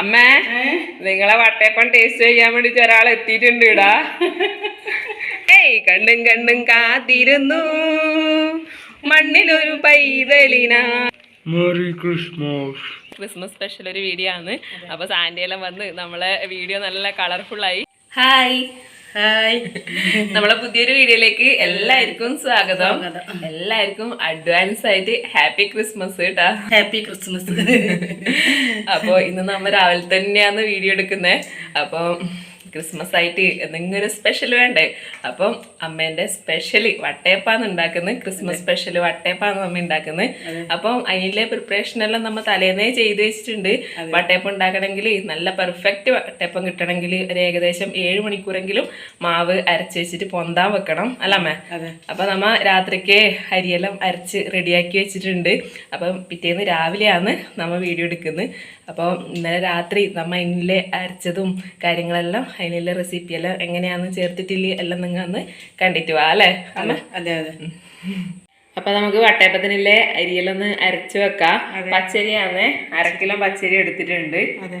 അമ്മേ നിങ്ങളെ വട്ടയപ്പം ടേസ്റ്റ് ചെയ്യാൻ വേണ്ടിട്ട് ഒരാൾ എത്തിയിട്ടുണ്ട് ഇടാ ഏയ് കണ്ണും കണ്ണും കാത്തിരുന്നു. മണ്ണിലൊരു പൈതലിന. മെറി ക്രിസ്മസ് ക്രിസ്മസ് സ്പെഷ്യൽ ഒരു വീഡിയോ ആണ്. അപ്പൊ സാന്റിയെല്ലാം വന്ന് നമ്മളെ വീഡിയോ നല്ല കളർഫുൾ ആയി. Hi hi. നമ്മളെ പുതിയൊരു വീഡിയോയിലേക്ക് എല്ലാവർക്കും സ്വാഗതം. എല്ലാവർക്കും അഡ്വാൻസ് ആയിട്ട് ഹാപ്പി ക്രിസ്മസ് കേട്ടാ ഹാപ്പി ക്രിസ്മസ് അപ്പോൾ ഇന്ന് നമ്മൾ രാവിലെ തന്നെയാണ് വീഡിയോ എടുക്കുന്നത് അപ്പം ക്രിസ്മസ് ആയിട്ട് എന്തെങ്കിലും ഒരു സ്പെഷ്യൽ വേണ്ടേ? അപ്പം അമ്മേന്റെ സ്പെഷ്യലി വട്ടയപ്പാന്ന് ഉണ്ടാക്കുന്നത് ക്രിസ്മസ് സ്പെഷ്യൽ വട്ടയപ്പാന്ന് അമ്മ ഉണ്ടാക്കുന്നത്. അപ്പം അതിലെ പ്രിപ്പറേഷൻ എല്ലാം നമ്മ തലേന്നേ ചെയ്ത് വെച്ചിട്ടുണ്ട്. വട്ടയപ്പം ഉണ്ടാക്കണമെങ്കിൽ നല്ല പെർഫെക്റ്റ് വട്ടയപ്പം കിട്ടണമെങ്കിൽ ഒരു ഏകദേശം ഏഴ് മണിക്കൂറെങ്കിലും മാവ് അരച്ച് വെച്ചിട്ട് പൊന്താൻ വെക്കണം. അല്ല അമ്മേ? അപ്പൊ നമ്മ രാത്രിക്ക് അരിയെല്ലാം അരച്ച് റെഡിയാക്കി വെച്ചിട്ടുണ്ട്. അപ്പം പിറ്റേന്ന് രാവിലെയാണ് നമ്മ വീഡിയോ എടുക്കുന്നത്. അപ്പോൾ ഇന്നലെ രാത്രി നമ്മൾ അതിലെ അരച്ചതും കാര്യങ്ങളെല്ലാം അതിലെ റെസിപ്പിയെല്ലാം എങ്ങനെയാന്ന് ചേർത്തിട്ടില്ല എല്ലാം നിങ്ങൾ അന്ന് കണ്ടിട്ട് വാ അല്ലേ? അമ്മ? അതെ അതെ അപ്പൊ നമുക്ക് വട്ടയപ്പത്തിനില്ലേ അരിയിലൊന്ന് അരച്ചു വെക്കാം. പച്ചരിയാണ്. അരക്കിലോ കിലോ പച്ചരി എടുത്തിട്ടുണ്ട്. അതെ.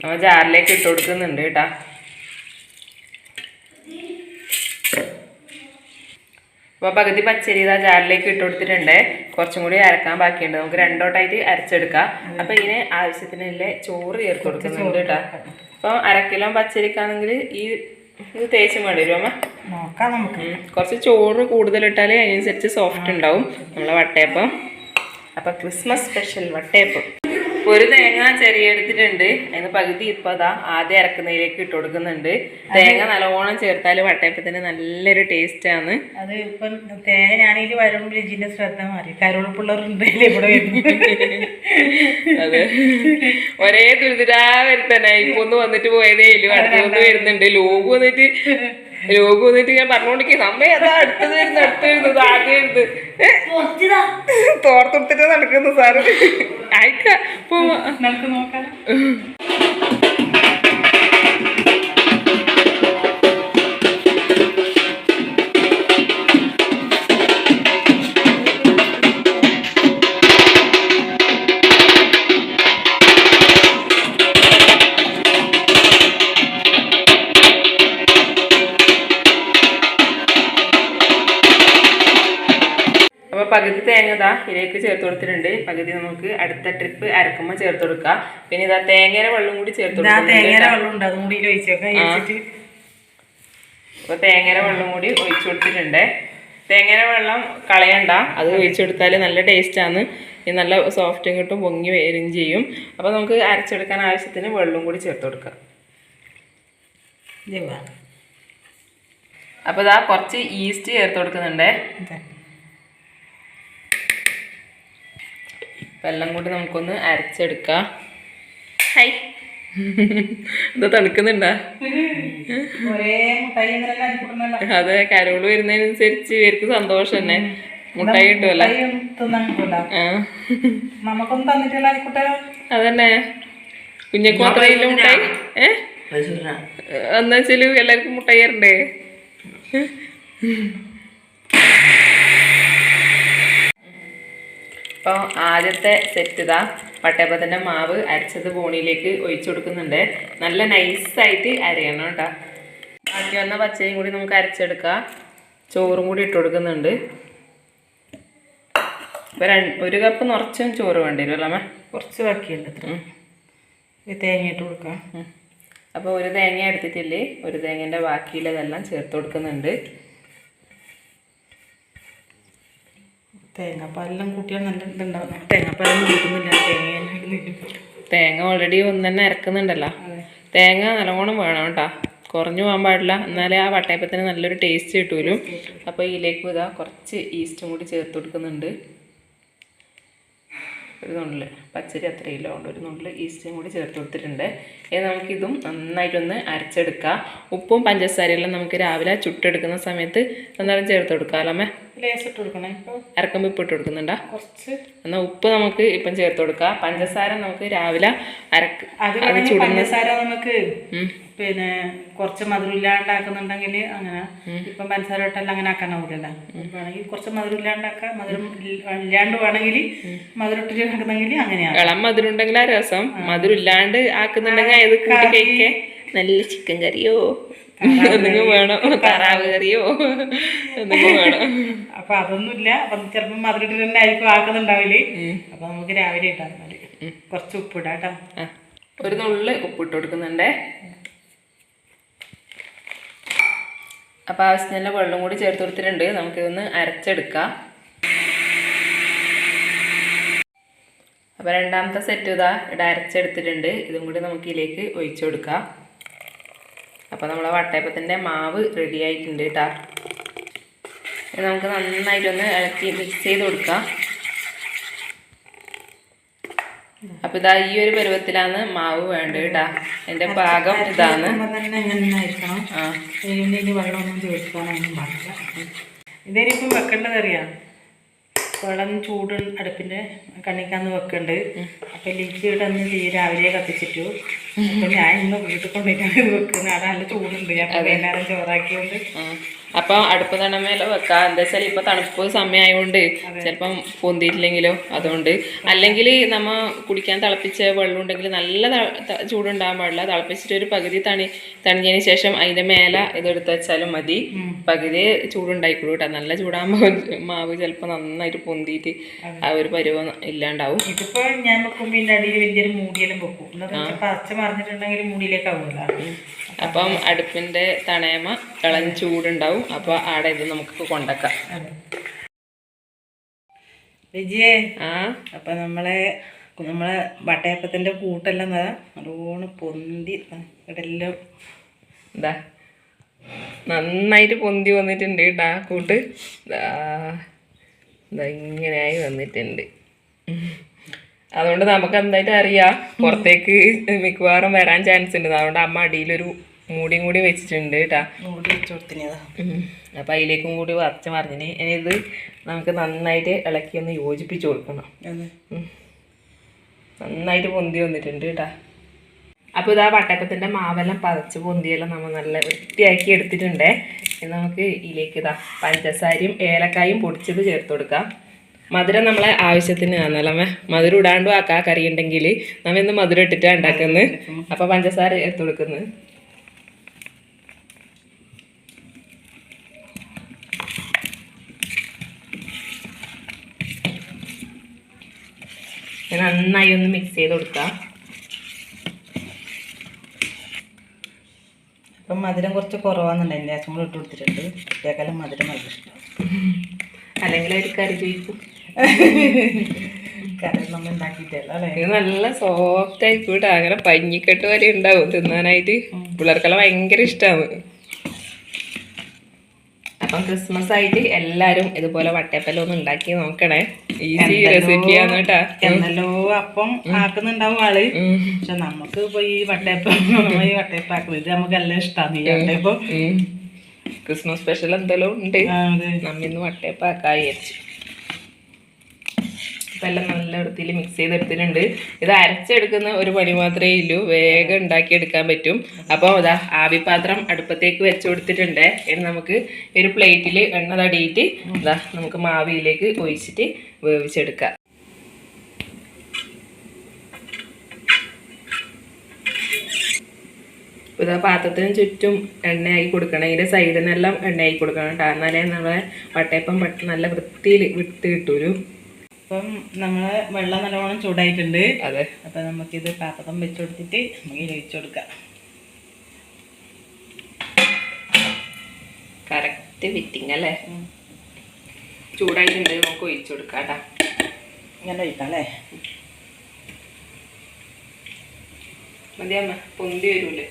നമ്മ ജാറിലേക്ക് ഇട്ട് കൊടുക്കുന്നുണ്ട് കേട്ടാ. അപ്പോൾ പകുതി പച്ചരി ഇതാ ജാറിലേക്ക് ഇട്ട് കൊടുത്തിട്ടുണ്ട്. കുറച്ചും കൂടി അരക്കാൻ ബാക്കിയുണ്ട്. നമുക്ക് രണ്ടോട്ടായിട്ട് അരച്ചെടുക്കാം. അപ്പം ഇതിന് ആവശ്യത്തിനുള്ള ചോറ് ചേർത്ത് കൊടുക്കുന്നുണ്ട് കേട്ടോ. അപ്പം അരക്കിലോ കിലോ പച്ചരിക്കാണെങ്കിൽ ഈ ഇത് തേച്ചും വേണ്ടി വരും അമ്മ. നോക്കാം നമുക്ക്. കുറച്ച് ചോറ് കൂടുതലിട്ടാൽ അതിനനുസരിച്ച് സോഫ്റ്റ് ഉണ്ടാവും. നമ്മളെ വട്ടയപ്പം. അപ്പോൾ ക്രിസ്മസ് സ്പെഷ്യൽ വട്ടയപ്പം. ഒരു തേങ്ങ ചെറിയ എടുത്തിട്ടുണ്ട്. അതിന് പകുതി ഇപ്പൊ അതാ ആദ്യം ഇറക്കുന്നതിലേക്ക് ഇട്ട് കൊടുക്കുന്നുണ്ട്. തേങ്ങ നല്ലോണം ചേർത്താൽ വട്ടയപ്പത്തിന് നല്ലൊരു ടേസ്റ്റ് ആണ്. അത് ഇപ്പം തേങ്ങ ഞാനതിൽ വരുമ്പോൾ രുചിന്റെ ശ്രദ്ധ മാറി. കരുവളപ്പിള്ളവരുണ്ടല്ലേ ഇവിടെ അതെ. ഒരേ ദുരിതരാ വരുത്തന്നെ ഇപ്പൊ ഒന്ന് വന്നിട്ട് പോയതേ ഇല്ല. അടുത്തൊന്ന് വരുന്നുണ്ട്. ലോകു വന്നിട്ട് ലോകു വന്നിട്ട് ഞാൻ പറഞ്ഞോണ്ടിരിക്കും അമ്മ അതാ അടുത്തത് വരുന്നു അടുത്ത് വരുന്നത് ആദ്യം വരുന്നത്. തോർത്തെടുത്തിട്ട് നടക്കുന്നു സാറ്. ആയിക്ക. പോ നമുക്ക് നോക്കാം. അപ്പൊ പകുതി തേങ്ങ ഇതാ ഇതിലേക്ക് ചേർത്ത് കൊടുത്തിട്ടുണ്ട്. പകുതി നമുക്ക് അടുത്ത ട്രിപ്പ് അരക്കുമ്പോൾ ചേർത്ത് കൊടുക്കാം. പിന്നെ ഇതാ തേങ്ങയുടെ വെള്ളം കൂടി ചേർത്ത് കൊടുക്കുക കൊടുക്കുന്നുണ്ട് തേങ്ങയുടെ വെള്ളം കൂടി ഒഴിച്ചു കൊടുത്തിട്ടുണ്ട്. തേങ്ങയുടെ വെള്ളം കളയണ്ട. അത് ഒഴിച്ചു കൊടുത്താൽ നല്ല ടേസ്റ്റ് ആണ്. ഇത് നല്ല സോഫ്റ്റും കിട്ടും പൊങ്ങി വരും ചെയ്യും. അപ്പോൾ നമുക്ക് അരച്ചെടുക്കാൻ ആവശ്യത്തിന് വെള്ളം കൂടി ചേർത്ത് കൊടുക്കാം. അപ്പോൾ ഇതാ കുറച്ച് ഈസ്റ്റ് ചേർത്ത് കൊടുക്കുന്നുണ്ട്. എല്ലാം കൂടി നമുക്കൊന്ന് അരച്ചെടുക്കാം. ഹൈ. ഇത് തണുക്കുന്നുണ്ടാ? അതെ കരോൾ വരുന്നതിനനുസരിച്ച് ഇവർക്ക് സന്തോഷം തന്നെ. മുട്ടായി കിട്ടുമല്ലോ നമുക്കൊന്നും തന്നിട്ടില്ല അതന്നെ. കുഞ്ഞക്ക് മാത്രമല്ല മുട്ടായി? ഏഹ് എന്നാ വെച്ചാൽ എല്ലാവർക്കും മുട്ടായി തരണ്ടേ? അപ്പോൾ ആദ്യത്തെ സെറ്റ് ഇതാ വട്ടയപ്പത്തിന്റെ മാവ് അരച്ചത് ബോണിയിലേക്ക് ഒഴിച്ചു കൊടുക്കുന്നുണ്ട്. നല്ല നൈസായിട്ട് അരയണം കേട്ടോ. ബാക്കി വന്ന പച്ചയും കൂടി നമുക്ക് അരച്ചെടുക്കാം. ചോറും കൂടി ഇട്ട് കൊടുക്കുന്നുണ്ട്. ഇപ്പം രണ്ട് ഒരു കപ്പ് നിറച്ചും ചോറ് വേണ്ടി വരും അല്ലേ കുറച്ച് ബാക്കിയുണ്ട് അത്ര. തേങ്ങ ഇട്ട് കൊടുക്കാം. അപ്പോൾ ഒരു തേങ്ങ എടുത്തിട്ടില്ലേ? ഒരു തേങ്ങേന്റെ ബാക്കിയുള്ളതെല്ലാം ചേർത്ത് കൊടുക്കുന്നുണ്ട്. തേങ്ങാപ്പാലെല്ലാം കൂട്ടിയാൽ നല്ല ഇതുണ്ടാവും. തേങ്ങാപ്പാലും കൂട്ടുന്നില്ല. തേങ്ങ തേങ്ങ ഓൾറെഡി ഒന്ന് തന്നെ ഇറക്കുന്നുണ്ടല്ലോ തേങ്ങ നല്ലോണം വേണം കേട്ടോ. കുറഞ്ഞു പോകാൻ പാടില്ല. എന്നാലേ ആ വട്ടയപ്പത്തിന് നല്ലൊരു ടേസ്റ്റ് കിട്ടൂലും. അപ്പോൾ ഇതിലേക്ക് ഇതാ കുറച്ച് ഈസ്റ്റും കൂടി ചേർത്ത് കൊടുക്കുന്നുണ്ട്. ഒരു നുള്ളിൽ പച്ചരി അത്ര കിലോ ഉണ്ട് ഒരു നുള്ളിൽ ഈസ്റ്റും കൂടി ചേർത്ത് കൊടുത്തിട്ടുണ്ട്. ഇനി നമുക്കിതും നന്നായിട്ടൊന്ന് അരച്ചെടുക്കാം. ഉപ്പും പഞ്ചസാരയെല്ലാം നമുക്ക് രാവിലെ ചുട്ടെടുക്കുന്ന സമയത്ത് നന്നായിട്ട് ചേർത്ത് കൊടുക്കാം അല്ലമ്മേ ലേസ് ഇട്ട് കൊടുക്കണം. ഇപ്പോൾ ഇറക്കുമ്പോൾ ഉപ്പ് ഇട്ട് കൊടുക്കുന്നുണ്ടോ? കുറച്ച്. എന്നാൽ ഉപ്പ് നമുക്ക് ഇപ്പം ചേർത്ത് കൊടുക്കാം. പഞ്ചസാര നമുക്ക് രാവിലെ അരക്ക് അത് പഞ്ചസാര നമുക്ക് പിന്നെ കുറച്ച് മധുരം ഇല്ലാണ്ടാക്കുന്നുണ്ടെങ്കിൽ അങ്ങനെ ഇപ്പം പഞ്ചസാര ഇട്ടല്ല അങ്ങനെ ആക്കാനാവില്ലല്ലോ വേണമെങ്കിൽ കുറച്ച് മധുരം ഇല്ലാണ്ടാക്കാം. മധുരം ഇല്ല- ഇല്ലാണ്ട് വേണമെങ്കിൽ മധുരം ഇട്ടിട്ട് ആക്കുന്നെങ്കിൽ അങ്ങനെയാണ് ഇളം മധുരം ഉണ്ടെങ്കിൽ ആ രസം. മധുരം ഇല്ലാണ്ട് ആക്കുന്നുണ്ടെങ്കിൽ അത് കൂട്ടി കഴിക്കാൻ നല്ല ചിക്കൻ കറിയോ എന്തെങ്കിലും വേണം? താറാവ് കറിയോ? എന്തെങ്കിലും വേണം? അപ്പൊ അതൊന്നുമില്ല. അപ്പൊ ചെറുപ്പം മധുരം ഇട്ടിട്ട് തന്നെ ആയിരിക്കും ആക്കുന്നുണ്ടാവില്ലേ അപ്പൊ നമുക്ക് രാവിലെ ഇട്ടാൽ മതി കുറച്ച് ഉപ്പ് ഇടാട്ടോ ഒരു നുള്ള് ഉപ്പിട്ട് കൊടുക്കുന്നുണ്ടേ. അപ്പൊ ആവശ്യത്തിനുള്ള വെള്ളം കൂടി ചേർത്ത് കൊടുത്തിട്ടുണ്ട്. നമുക്കിതൊന്ന് അരച്ചെടുക്കാം. അപ്പൊ രണ്ടാമത്തെ സെറ്റ് ഇതാ. ഇവിടെ അരച്ചെടുത്തിട്ടുണ്ട്. ഇതും കൂടി നമുക്ക് ഇതിലേക്ക് ഒഴിച്ചു കൊടുക്കാം. അപ്പൊ നമ്മളെ വട്ടയപ്പത്തിന്റെ മാവ് റെഡി ആയിട്ടുണ്ട് കേട്ടാ നമുക്ക് നന്നായിട്ടൊന്ന് ഇളക്കി മിക്സ് ചെയ്ത് കൊടുക്കാം. അപ്പൊ ഇതാ ഈ ഒരു പരുവത്തിലാണ് മാവ് വേണ്ടത് കേട്ടാ എന്റെ പാകം ഇതാണ്. ആ. വെള്ളമൊന്നും ചേർക്കാനൊന്നും പാടില്ല. ഇതിനിപ്പം വെക്കേണ്ടത് അറിയാം? വെള്ളം ചൂട് അടുപ്പിന്റെ കണ്ണിക്കാന്ന് വെക്കുന്നുണ്ട് അപ്പം ഒന്ന് തീ രാവിലെ കത്തിച്ചിട്ടു. അപ്പം ഞാൻ ഇന്ന് വീട്ടിൽ കൊണ്ടിട്ടാണ് വെക്കുന്നത്. അവിടെ നല്ല ചൂടുണ്ട്. ഞാൻ വൈകുന്നേരം ചോറാക്കിയോണ്ട്. അപ്പൊ അടുപ്പ് തണമേല വെക്കാം. എന്താ വെച്ചാൽ ഇപ്പൊ തണുപ്പ് സമയമായതുകൊണ്ട് ചിലപ്പം പൊന്തിയിട്ടില്ലെങ്കിലോ അതുകൊണ്ട്. അല്ലെങ്കിൽ നമ്മ കുടിക്കാൻ തിളപ്പിച്ച വെള്ളം ഉണ്ടെങ്കിൽ നല്ല ചൂടുണ്ടാകാൻ പാടില്ല. തിളപ്പിച്ചിട്ട് ഒരു പകുതി തണി തണിഞ്ഞതിന് ശേഷം അതിന്റെ മേല ഇതെടുത്ത് വെച്ചാലും മതി. പകുതി ചൂടുണ്ടായിക്കോളൂ കേട്ടോ. നല്ല ചൂടാകുമ്പോൾ മാവ് ചിലപ്പോൾ നന്നായിട്ട് പൊന്തിയിട്ട് ആ ഒരു പരുവം ഇല്ലാണ്ടാവും. ഇതിപ്പോൾ ഞാൻ വെക്കുമ്പോൾ ഇതിന്റെ അടിയിൽ വലിയൊരു മൂടിയെല്ലാം വെക്കും. പച്ച മറിഞ്ഞിട്ടുണ്ടെങ്കിൽ മൂടിയിലേക്ക് ആവുമല്ലോ അപ്പം അടുപ്പിന്റെ തണയമ ഇളം ചൂടുണ്ടാവും. അപ്പോൾ ആടെ ഇത് നമുക്ക് കൊണ്ടക്കാം. വിജയേ ആ? അപ്പം നമ്മളെ നമ്മളെ വട്ടയപ്പത്തിന്റെ കൂട്ടെല്ലാം നല്ലോണം പൊന്തി ഇവിടെല്ലാം. എന്താ നന്നായിട്ട് പൊന്തി വന്നിട്ടുണ്ട് കേട്ടാ കൂട്ട്. ദാ ഇങ്ങനെയായി വന്നിട്ടുണ്ട്. അതുകൊണ്ട് നമുക്ക് എന്തായിട്ട് അറിയാം പുറത്തേക്ക് മിക്കവാറും വരാൻ ചാൻസ് ഉണ്ട്. അതുകൊണ്ട് അമ്മ അടിയിലൊരു മൂടിയും കൂടി വെച്ചിട്ടുണ്ട് കേട്ടാ മൂടി വെച്ച് കൊടുത്തിനതാ അപ്പം അതിലേക്കും കൂടി വറച്ച് മറിഞ്ഞിന്. ഇനി ഇത് നമുക്ക് നന്നായിട്ട് ഇളക്കി ഒന്ന് യോജിപ്പിച്ച് കൊടുക്കണം. നന്നായിട്ട് പൊന്തി വന്നിട്ടുണ്ട് കേട്ടാ അപ്പോൾ ഇതാ വട്ടയപ്പത്തിന്റെ മാവെല്ലാം പതച്ച് പൊന്തിയെല്ലാം നമ്മൾ നല്ല വൃത്തിയാക്കി എടുത്തിട്ടുണ്ട്. നമുക്ക് ഇതിലേക്ക് ഇതാ പഞ്ചസാരയും ഏലക്കായും പൊടിച്ചത് ചേർത്ത് കൊടുക്കാം. മധുരം നമ്മളെ ആവശ്യത്തിന് ആണല്ലേ മധുരം ഇടാണ്ടും ആക്കാ. കറി ഉണ്ടെങ്കിൽ നമ്മ ഇന്ന് മധുരം ഇട്ടിട്ടാണ് ഉണ്ടാക്കുന്നത് അപ്പോൾ പഞ്ചസാര ചേർത്ത് കൊടുക്കുന്നത് നന്നായി ഒന്ന് മിക്സ് ചെയ്ത് കൊടുക്കാം. അപ്പം മധുരം കുറച്ച് കുറവാണെന്നുണ്ട് എന്റെ അച്ഛൻ കൂടെ ഇട്ട് കൊടുത്തിട്ടുണ്ട്. കുട്ടിയേക്കാളും മധുരം നല്ല ഇഷ്ടം അല്ലെങ്കിൽ ഒരു കറി ചോദിക്കും കറി നമ്മൾ ഉണ്ടാക്കിയിട്ടല്ലേ നല്ല സോഫ്റ്റ് ആയിക്കോട്ടെ. കൂട്ടാ അങ്ങനെ പഞ്ഞിക്കെട്ട് വരെ ഉണ്ടാവും തിന്നാനായിട്ട്. പിള്ളേർക്കെല്ലാം ഭയങ്കര ഇഷ്ടമാണ് അപ്പം ക്രിസ്മസ് ആയിട്ട് എല്ലാരും ഇതുപോലെ വട്ടയപ്പലം ഒന്ന് ഉണ്ടാക്കി നോക്കണേ. ഈസി റെസിപ്പിയാണ് കേട്ടോ എന്നല്ലോ അപ്പം ആക്കുന്നുണ്ടാവും ആൾ. പക്ഷെ നമുക്ക് ഇപ്പൊ ഈ വട്ടയപ്പം ഈ വട്ടയപ്പം ആക്കുന്നത് നമുക്ക് എല്ലാം ഇഷ്ടമാണ് ഈ വട്ടയപ്പം. ക്രിസ്മസ് സ്പെഷ്യൽ എന്തെല്ലോ ഉണ്ട്? നമ്മിന്ന് വട്ടയപ്പാക്കായി വിചാരിച്ചു. അപ്പം എല്ലാം നല്ല വൃത്തിയിൽ മിക്സ് ചെയ്തെടുത്തിട്ടുണ്ട്. ഇത് അരച്ചെടുക്കുന്ന ഒരു പണി മാത്രമേ ഇല്ലൂ വേഗം ഉണ്ടാക്കിയെടുക്കാൻ പറ്റും. അപ്പോൾ ഇതാ ആവിപാത്രം അടുപ്പത്തേക്ക് വെച്ച് കൊടുത്തിട്ടുണ്ട്. ഇനി നമുക്ക് ഒരു പ്ലേറ്റിൽ എണ്ണ തടിയിട്ട് ഇതാ നമുക്ക് മാവിയിലേക്ക് ഒഴിച്ചിട്ട് വേവിച്ചെടുക്കാം. ഇതാ പാത്രത്തിന് ചുറ്റും എണ്ണയായി കൊടുക്കണം. ഇതിന്റെ സൈഡിനെല്ലാം എണ്ണയായി കൊടുക്കണം. കേട്ടോ എന്നാലേ നമ്മളെ വട്ടയപ്പം നല്ല വൃത്തിയിൽ വിട്ട് കിട്ടൂരു അപ്പം നമ്മൾ വെള്ളം നല്ലോണം ചൂടായിട്ടുണ്ട്. അതെ. അപ്പൊ നമുക്കിത് പാത്രം വെച്ചു കൊടുത്തിട്ട് നമുക്ക് ഒഴിച്ചു കൊടുക്കാം. കറക്റ്റ് ഫിറ്റിംഗ് അല്ലേ? ചൂടായിട്ടുണ്ട് നമുക്ക് ഒഴിച്ചു കൊടുക്കാം കേട്ടാ. ഇങ്ങനെ ഒഴിക്കാം അല്ലേ? മതിയമ്മ പൊന്തി വരൂലേ.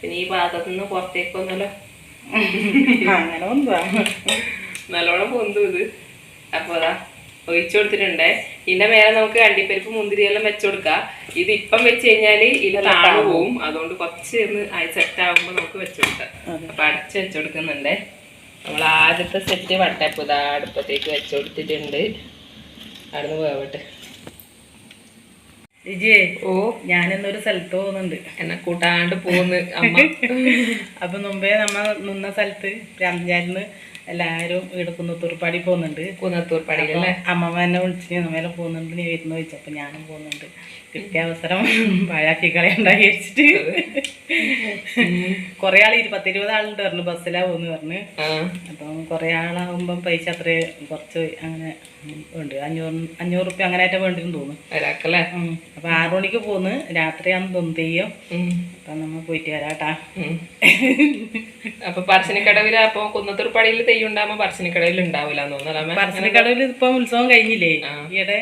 പിന്നെ ഈ പാത്രത്തിൽ നിന്ന് പുറത്തേക്ക് വന്നല്ലോ അങ്ങനെ ഒന്നുവാ നല്ലോണം പൊന്തു ഇത്. അപ്പോൾ അതാ ഒഴിച്ചു കൊടുത്തിട്ടുണ്ടേ. ഇതിന്റെ മേലെ നമുക്ക് അണ്ടിപ്പരിപ്പ് മുന്തിരിയെല്ലാം വെച്ചു കൊടുക്കാം. ഇത് ഇപ്പം വെച്ച് കഴിഞ്ഞാൽ ഇത് താണു പോവും. അതുകൊണ്ട് കുറച്ച് ഒന്ന് സെറ്റ് ആകുമ്പോൾ നമുക്ക് വെച്ചു കൊടുക്കാം. അപ്പൊ അടച്ച് വെച്ചു കൊടുക്കുന്നുണ്ടേ. നമ്മൾ ആദ്യത്തെ സെറ്റ് വട്ടപ്പ് ഇതാ അടുപ്പത്തേക്ക് വെച്ചു കൊടുത്തിട്ടുണ്ട്. അവിടുന്ന് വേവട്ടെ. ലിജിയെ ഓ ഞാനിന്നൊരു സ്ഥലത്ത് പോകുന്നുണ്ട്. എന്നെ കൂട്ടാണ്ട് പോകുന്നു അമ്മ. അപ്പൊ മുമ്പേ നമ്മ നിന്ന സ്ഥലത്ത് പഞ്ചായത്തിൽ നിന്ന് എല്ലാവരും ഇവിടെ കുന്നത്തൂർപ്പാടി പോകുന്നുണ്ട്. കുന്നത്തൂർ പടിയിലല്ലേ അമ്മമ്മ എന്നെ വിളിച്ച് നമ്മേലെ പോകുന്നുണ്ട് നീ വരുന്ന ചോദിച്ചപ്പോൾ ഞാനും പോകുന്നുണ്ട്. കിട്ടിയ അവസരം പാഴാക്കി കളയണ്ടാക്കി വെച്ചിട്ട് കുറേ ആൾ ഇരുപത്തി ഇരുപത് ആളുണ്ട് പറഞ്ഞു ബസ്സിലാ പോന്ന് പറഞ്ഞു. അപ്പം കുറേ ആളാകുമ്പം പൈസ അത്ര കുറച്ച് അങ്ങനെ ഉണ്ട്. അഞ്ഞൂറ് അഞ്ഞൂറ് റുപ്യ അങ്ങനെ ആയിട്ട് വേണ്ടിയെന്ന് തോന്നുന്നു. അപ്പം ആറു മണിക്ക് പോന്ന് രാത്രിയാണ് തോന്നുന്നു. തെയ്യം. അപ്പൊ നമ്മ പോയിട്ട് വരാട്ടാ. അപ്പൊ പറശ്ശിനിക്കടവിൽ അപ്പൊ കുന്നത്തൂർ പടിയിൽ തെയ്യം ഉണ്ടാകുമ്പോ പറശ്ശിനിക്കടവിൽ ഉണ്ടാവില്ല പറശ്ശിനിക്കടവിൽ ഇപ്പം ഉത്സവം കഴിഞ്ഞില്ലേ. ഈയിടെ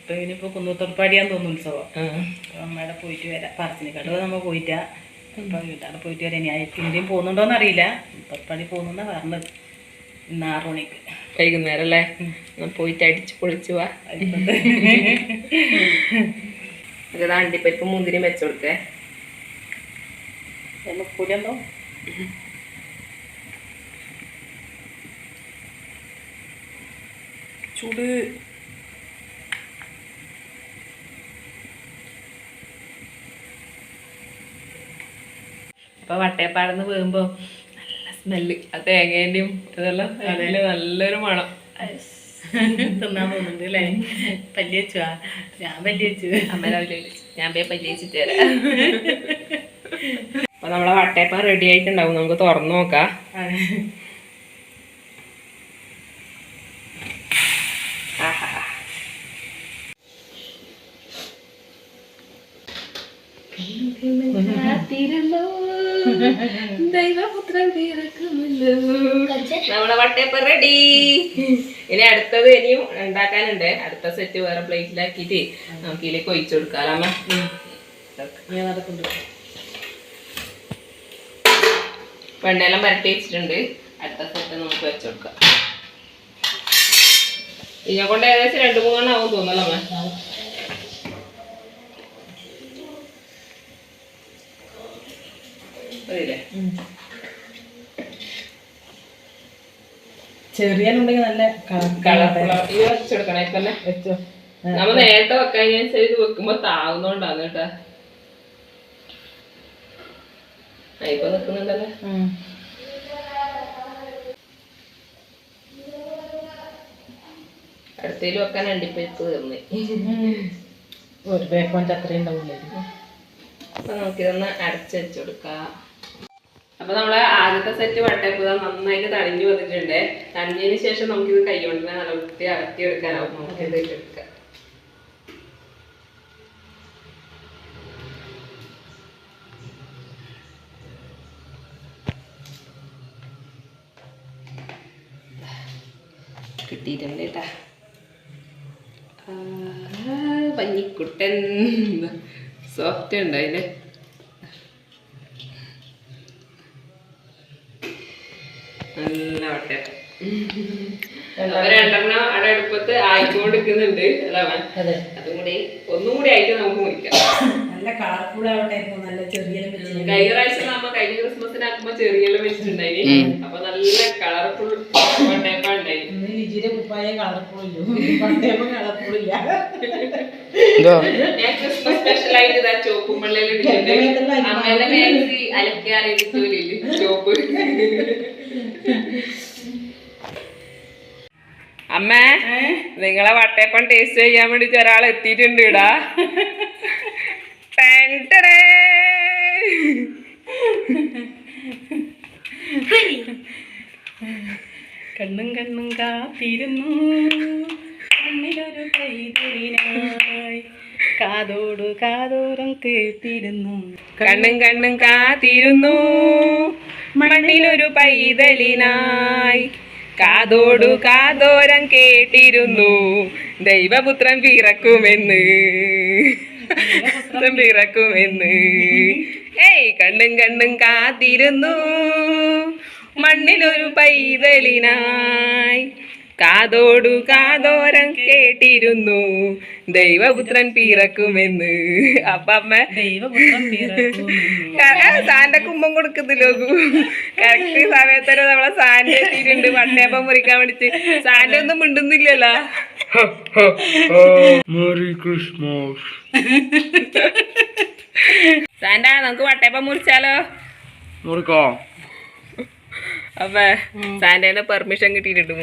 ഇപ്പൊ ഇനിയിപ്പോ കുന്നത്തൂർപ്പാടിയാന്ന് തോന്നുന്നു ഉത്സവം. അപ്പൊ അമ്മയുടെ പോയിട്ട് വരാം. പറശ്ശിനിക്കടവ് നമ്മ പോയിട്ടാ. അപ്പൊ വീട്ടാണ് പോയിട്ട് വരാം. ഇനി ഇന്ത്യയും പോകുന്നുണ്ടോന്ന് അറിയില്ല. കുന്നത്തൂർപ്പാടി പോകുന്നെന്നാ പറഞ്ഞത് ഇന്ന് ആറു മണിക്ക്. വൈകുന്നേരം അല്ലേ പോയിട്ട് അടിച്ച് പൊളിച്ചു വാ. അണ്ടിപ്പരിപ്പ് മുന്തിരി വെച്ചു കൊടുക്കേ ഒന്ന് കൂടിയുണ്ടോ ചൂട് അപ്പൊ വട്ടയപ്പാടെന്ന് വീകുമ്പോ നല്ല സ്മെല്ല് ആ തേങ്ങേന്റെയും ഇതെല്ലാം നല്ല നല്ലൊരു മണം. തിന്നാൻ പോകുന്നുണ്ട് അല്ലേ പല്ലി വെച്ചുവാ ഞാൻ പല്ലി വെച്ചു അമ്മ രാവിലെ ഞാൻ പോയി പല്ലിച്ചിട്ട് തരാം നമ്മളെ വട്ടയപ്പം റെഡി ആയിട്ടുണ്ടാവും. നമുക്ക് തുറന്നു നോക്കാം. ദൈവപുത്രൻ. നമ്മളെ വട്ടയപ്പം റെഡി ഇനി അടുത്തത് ഇനിയും ഉണ്ടാക്കാനുണ്ട്. അടുത്ത സെറ്റ് വേറെ പ്ലേറ്റിലാക്കിയിട്ട് നമുക്ക് ഇതിലേക്ക് ഒഴിച്ചു കൊടുക്കാം അമ്മ. ഞാൻ വെണ്ണെല്ലാം പരട്ടി വെച്ചിട്ടുണ്ട്. അടുത്ത സെറ്റ് നമുക്ക് വെച്ച് കൊടുക്കാം. ഇതിനെ കൊണ്ട് ഏകദേശം രണ്ടു മൂന്നെണ്ണം ആവും തോന്നല്ലോ അമ്മ? ചെറിയാനുണ്ടെങ്കിൽ നല്ല ഇത് വെച്ചെടുക്കണേ ഇപ്പൊ തന്നെ. വെച്ചോ. നമ്മ നേരത്തെ വെക്കാൻ വെക്കുമ്പോ താവുന്നോണ്ടാന്ന് കേട്ടാ ആ, ഇപ്പൊ നിക്കുന്നുണ്ടല്ലേ? അടുത്തേലും ഒക്കെ അണ്ടിപ്പരിപ്പ് തീർന്ന്. ഒരു ബേക്കോന്റെ അത്രയും ഉണ്ടാവില്ലായിരുന്നു അപ്പൊ നമുക്കിതൊന്ന് അടച്ചു വെച്ച് കൊടുക്കാം. അപ്പൊ നമ്മളെ ആദ്യത്തെ സെറ്റ് വട്ടയപ്പ് നന്നായിട്ട് തണിഞ്ഞു വന്നിട്ടുണ്ട്. തണിഞ്ഞതിന് ശേഷം നമുക്കിത് കൈ കൊണ്ട് തന്നെ നല്ല വൃത്തി അടക്കി എടുക്കാനാവും. നമുക്കിത് കിട്ടിയിട്ടുണ്ട് കേട്ടാ. പഞ്ഞിക്കുട്ടൻ സോഫ്റ്റ് ഉണ്ട് അതിൽ നല്ല അപ്പൊ രണ്ടെണ്ണം അവിടെ അടുപ്പത്ത് ആയിക്കൊണ്ടിരിക്കുന്നുണ്ട്. അല്ലേ മാം? അതെ. കൂടി ഒന്നും കൂടി ആയിട്ട് നമുക്ക് മുറിക്കാം. നല്ല കളർഫുൾ ആവട്ടെ നല്ല ചെറിയ കഴിഞ്ഞ പ്രാവശ്യം നമ്മ കഴിഞ്ഞ ക്രിസ്മസിനാക്കുമ്പോ ചെറിയെല്ലാം വെച്ചിട്ടുണ്ടായി അപ്പൊ നല്ല കളർഫുൾ വട്ടയപ്പം കുപ്പായ അമ്മേ നിങ്ങളെ വട്ടയപ്പം ടേസ്റ്റ് ചെയ്യാൻ വേണ്ടി ഒരാൾ എത്തിയിട്ടുണ്ട് ഇടാ കണ്ണും കണ്ണും കാത്തിരുന്നു. കണ്ണിലൊരു പൈതലിനായി കാതോട് കാതോരം കേട്ടിരുന്നു. കണ്ണും കണ്ണും കാത്തിരുന്നു. മണ്ണിലൊരു പൈതലിനായി കാതോടു കാതോരം കേട്ടിരുന്നു. ദൈവപുത്രൻ പിറക്കുമെന്ന്. പിറക്കുമെന്ന്. ഏയ് കണ്ണും കണ്ണും കാത്തിരുന്നു. മണ്ണിലൊരു പൈതലിനായി. കാതോടു കാതോരം കേട്ടിരുന്നു. ദൈവപുത്രൻ പിറക്കുമെന്ന്. അപ്പൊ അമ്മ. സാന്റെ കുമ്പം കൊടുക്കുന്നില്ലോ കറക്റ്റ് സമയത്തന്നെ നമ്മളെ സാന്റെ എത്തിയിട്ടുണ്ട്. വട്ടയപ്പം മുറിക്കാൻ വേണ്ടിട്ട്. സാന്റെ ഒന്നും മിണ്ടുന്നില്ലല്ലോ. സാന്റ നമുക്ക് വട്ടയപ്പം മുറിച്ചാലോ? മുറുക്കാം? അപ്പൊ സാന്റേന്റെ പെർമിഷൻ കിട്ടിയിട്ടുണ്ട്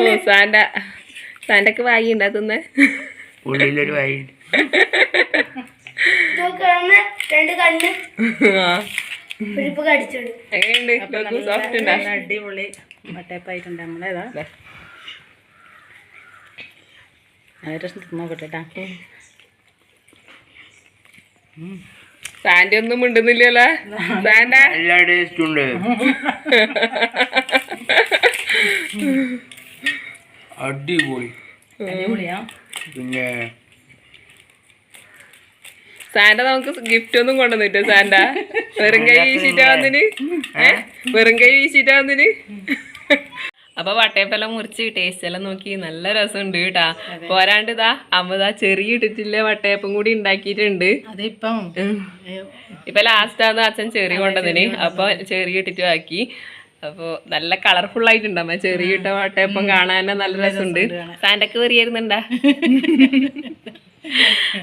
ഓ കണ്ണ് സാന്റ സാന്റക്ക് വായി ഉണ്ടാക്കുന്നേ? ഉള്ളിലൊരു വായി. നോക്കണ രണ്ട് കണ്ണ്. ഉണ്ടാ? അടിപൊളി വട്ടയപ്പായിട്ടുണ്ട് നമ്മളേതാ. അതൊരു നോക്കട്ടെ ട്ടാ. സാന്റെ ഒന്നും മിണ്ടുന്നില്ലല്ലോ. ടേസ്റ്റ് ഉണ്ട്. അടിപൊളി. അടിപൊളിയാ. പിന്നെ സാന്റ നമുക്ക് ഗിഫ്റ്റ് ഒന്നും കൊണ്ടുവന്നിട്ട് സാന്റ വെറും കൈ വീശിട്ടാ വന്നിന്? ഏ? വെറും കൈ വീശിട്ടാ വന്നിന്? അപ്പൊ വട്ടയപ്പെല്ലാം മുറിച്ച് ടേസ്റ്റ് എല്ലാം നോക്കി നല്ല രസമുണ്ട് കേട്ടാ. പോരാണ്ട് ഇതാ അമ്മ ചെറിയ ഇട്ടിട്ടില്ലേ വട്ടയപ്പം കൂടി ഉണ്ടാക്കിയിട്ടുണ്ട്. അതിപ്പം ഇപ്പൊ ലാസ്റ്റ് ആണ് അച്ഛൻ ചെറിയ കൊണ്ടതിന്. അപ്പൊ ചെറിയ ഇട്ടിട്ട് ആക്കി. അപ്പൊ നല്ല കളർഫുൾ ആയിട്ടുണ്ട് അമ്മ. ചെറിയ ഇട്ട വട്ടയപ്പം കാണാൻ നല്ല രസമുണ്ട്. സാന്റക്ക് വെറിയായിരുന്നുണ്ടാ?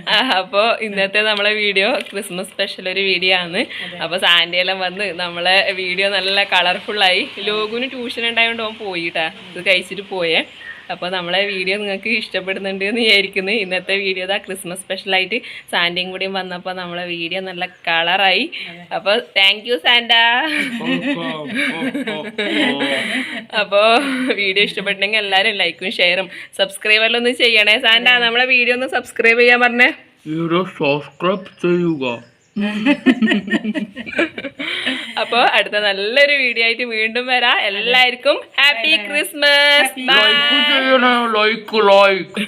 ആ, അപ്പൊ ഇന്നത്തെ നമ്മളെ വീഡിയോ ക്രിസ്മസ് സ്പെഷ്യൽ ഒരു വീഡിയോ ആണ്. അപ്പോൾ സാൻഡിയെല്ലാം എല്ലാം വന്ന് നമ്മളെ വീഡിയോ നല്ല കളർഫുൾ ആയി. ലോകുന് ട്യൂഷൻ ഉണ്ടായതുകൊണ്ട് അവൻ പോയിട്ടാ. ഇത് കഴിച്ചിട്ട് പോയേ. അപ്പോൾ നമ്മളെ വീഡിയോ നിങ്ങൾക്ക് ഇഷ്ടപ്പെടുന്നുണ്ട് എന്ന് വിചാരിക്കുന്നു. ഇന്നത്തെ വീഡിയോ ഇതാ ക്രിസ്മസ് സ്പെഷ്യലായിട്ട് സാൻഡിയും കൂടിയും വന്നപ്പോൾ നമ്മളെ വീഡിയോ നല്ല കളറായി. അപ്പോൾ താങ്ക് യു സാൻഡ അപ്പോൾ വീഡിയോ ഇഷ്ടപ്പെട്ടെങ്കിൽ എല്ലാവരും ലൈക്കും ഷെയറും സബ്സ്ക്രൈബെല്ലാം ഒന്ന് ചെയ്യണേ. സാൻഡ നമ്മളെ വീഡിയോ ഒന്ന് സബ്സ്ക്രൈബ് ചെയ്യാൻ പറഞ്ഞേ. വീഡിയോ സബ്സ്ക്രൈബ് ചെയ്യുക. അപ്പോൾ അടുത്ത നല്ലൊരു വീഡിയോ ആയിട്ട് വീണ്ടും വരാം. എല്ലാവർക്കും happy Christmas bye like like like